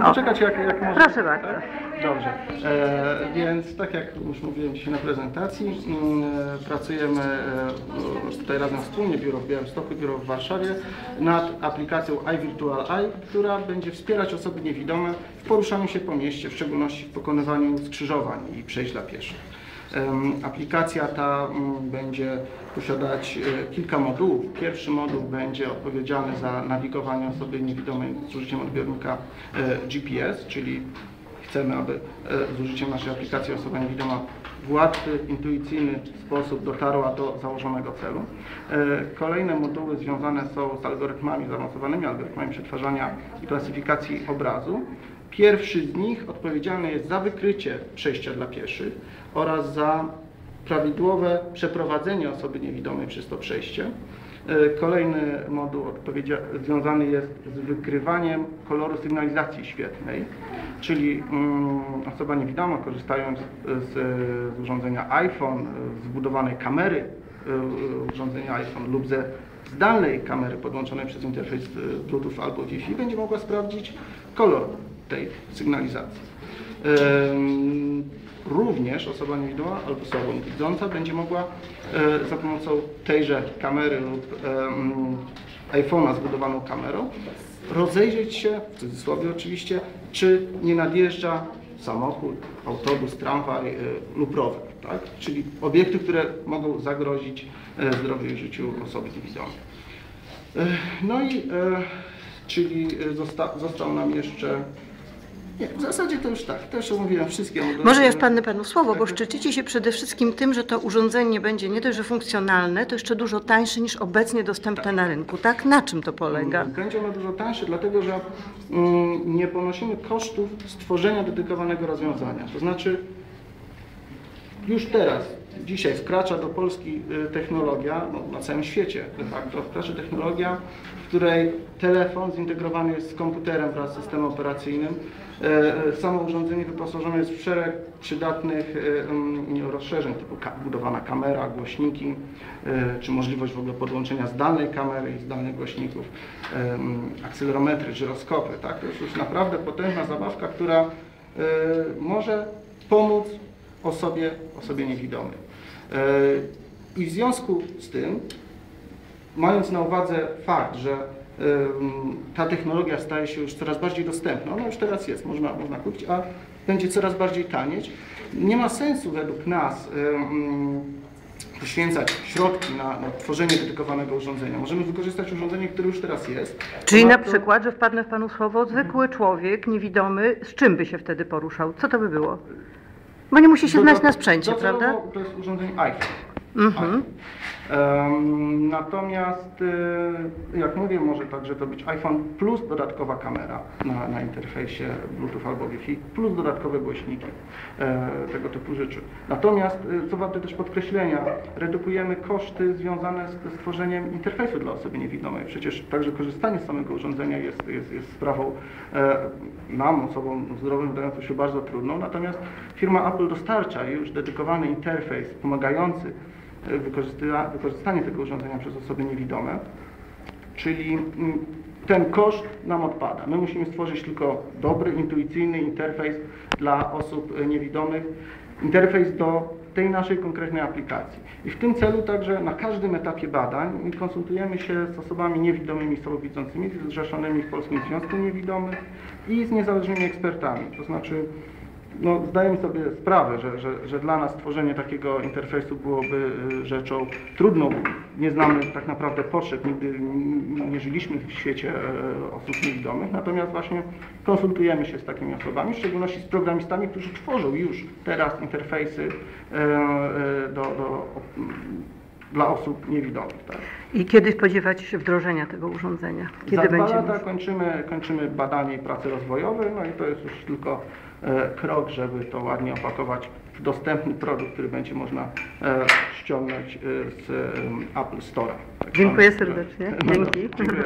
Możemy O. poczekać jak, jak może. Proszę bardzo. Tak? Dobrze. E, więc tak jak już mówiłem dzisiaj na prezentacji, mm, e, pracujemy e, tutaj razem wspólnie, biuro w Białymstoku, biuro w Warszawie, nad aplikacją iVirtual Eye, która będzie wspierać osoby niewidome w poruszaniu się po mieście, w szczególności w pokonywaniu skrzyżowań i przejść dla pieszych. Aplikacja ta mm, będzie posiadać e, kilka modułów. Pierwszy moduł będzie odpowiedzialny za nawigowanie osoby niewidomej z użyciem odbiornika e, GPS, czyli chcemy, aby e, z użyciem naszej aplikacji osoba niewidoma w łatwy, intuicyjny sposób dotarła do założonego celu. Kolejne moduły związane są z algorytmami, zaawansowanymi algorytmami przetwarzania i klasyfikacji obrazu. Pierwszy z nich odpowiedzialny jest za wykrycie przejścia dla pieszych oraz za prawidłowe przeprowadzenie osoby niewidomej przez to przejście. E, Kolejny moduł związany jest z wykrywaniem koloru sygnalizacji świetlnej, czyli mm, osoba niewidoma korzystając z, z urządzenia iPhone, z wbudowanej kamery e, urządzenia iPhone lub ze zdalnej kamery podłączonej przez interfejs e, Bluetooth albo Wi-Fi będzie mogła sprawdzić kolor tej sygnalizacji. Również osoba niewidoma albo słabowidząca będzie mogła e, za pomocą tejże kamery lub iPhone'a z budowaną kamerą rozejrzeć się, w cudzysłowie oczywiście, czy nie nadjeżdża samochód, autobus, tramwaj e, lub rower, tak? czyli obiekty, które mogą zagrozić e, zdrowiu i życiu osoby niewidomej. No i czyli zosta, został nam jeszcze. Nie, w zasadzie to już tak, też omówiłem wszystkie. moduły, Może ja wpadnę Panu słowo, bo szczycicie się przede wszystkim tym, że to urządzenie będzie nie dość, że funkcjonalne, to jeszcze dużo tańsze niż obecnie dostępne na rynku, tak? Na czym to polega? Będzie ono dużo tańsze, dlatego że mm, nie ponosimy kosztów stworzenia dedykowanego rozwiązania. To znaczy, już teraz, dzisiaj wkracza do Polski y, technologia, no, na całym świecie de facto, wkracza technologia, w której telefon zintegrowany jest z komputerem wraz z systemem operacyjnym. E, e, Samo urządzenie wyposażone jest w szereg przydatnych e, mm, rozszerzeń, typu budowana kamera, głośniki, e, czy możliwość w ogóle podłączenia zdalnej kamery i zdalnych głośników, mm, akcelerometry, żyroskopy. Tak? To jest już naprawdę potężna zabawka, która może pomóc osobie, osobie niewidomej. I w związku z tym, mając na uwadze fakt, że ta technologia staje się już coraz bardziej dostępna, ona już teraz jest, można, można kupić, a będzie coraz bardziej tanieć, nie ma sensu według nas poświęcać środki na, na tworzenie dedykowanego urządzenia. Możemy wykorzystać urządzenie, które już teraz jest. Czyli na przykład, że wpadnę w Panu słowo, zwykły człowiek, niewidomy, z czym by się wtedy poruszał? Co to by było? Bo nie musi się znać na sprzęcie, Docelowo prawda? To jest urządzenie iPhone. Mhm. Natomiast, y, jak mówię, może także to być iPhone plus dodatkowa kamera na, na interfejsie Bluetooth albo Wi-Fi, plus dodatkowe głośniki, e, tego typu rzeczy. Natomiast, y, co warte też podkreślenia, redukujemy koszty związane z ze stworzeniem interfejsu dla osoby niewidomej. Przecież także korzystanie z samego urządzenia jest, jest, jest sprawą e, nam, osobom zdrowym, wydającą się bardzo trudną. Natomiast firma Apple dostarcza już dedykowany interfejs pomagający wykorzystanie tego urządzenia przez osoby niewidome, czyli mm, ten koszt nam odpada. My musimy stworzyć tylko dobry, intuicyjny interfejs dla osób e, niewidomych, interfejs do tej naszej konkretnej aplikacji. I w tym celu także na każdym etapie badań konsultujemy się z osobami niewidomymi, słabowidzącymi, zrzeszonymi w Polskim Związku Niewidomych i z niezależnymi ekspertami. To znaczy no, zdajemy sobie sprawę, że, że, że dla nas tworzenie takiego interfejsu byłoby y, rzeczą trudną. Nie znamy tak naprawdę potrzeb, nigdy nie żyliśmy w świecie e, osób niewidomych, natomiast właśnie konsultujemy się z takimi osobami, w szczególności z programistami, którzy tworzą już teraz interfejsy e, e, do, do, dla osób niewidomych. Tak. I kiedy spodziewacie się wdrożenia tego urządzenia? Kiedy Za dwa lata już? kończymy, kończymy badanie i prace rozwojowe, no i to jest już tylko e, krok, żeby to ładnie opakować w dostępny produkt, który będzie można e, ściągnąć e, z e, Apple Store'a. Tak Dziękuję zwanego. serdecznie. No, no, Dzięki. dziękuję.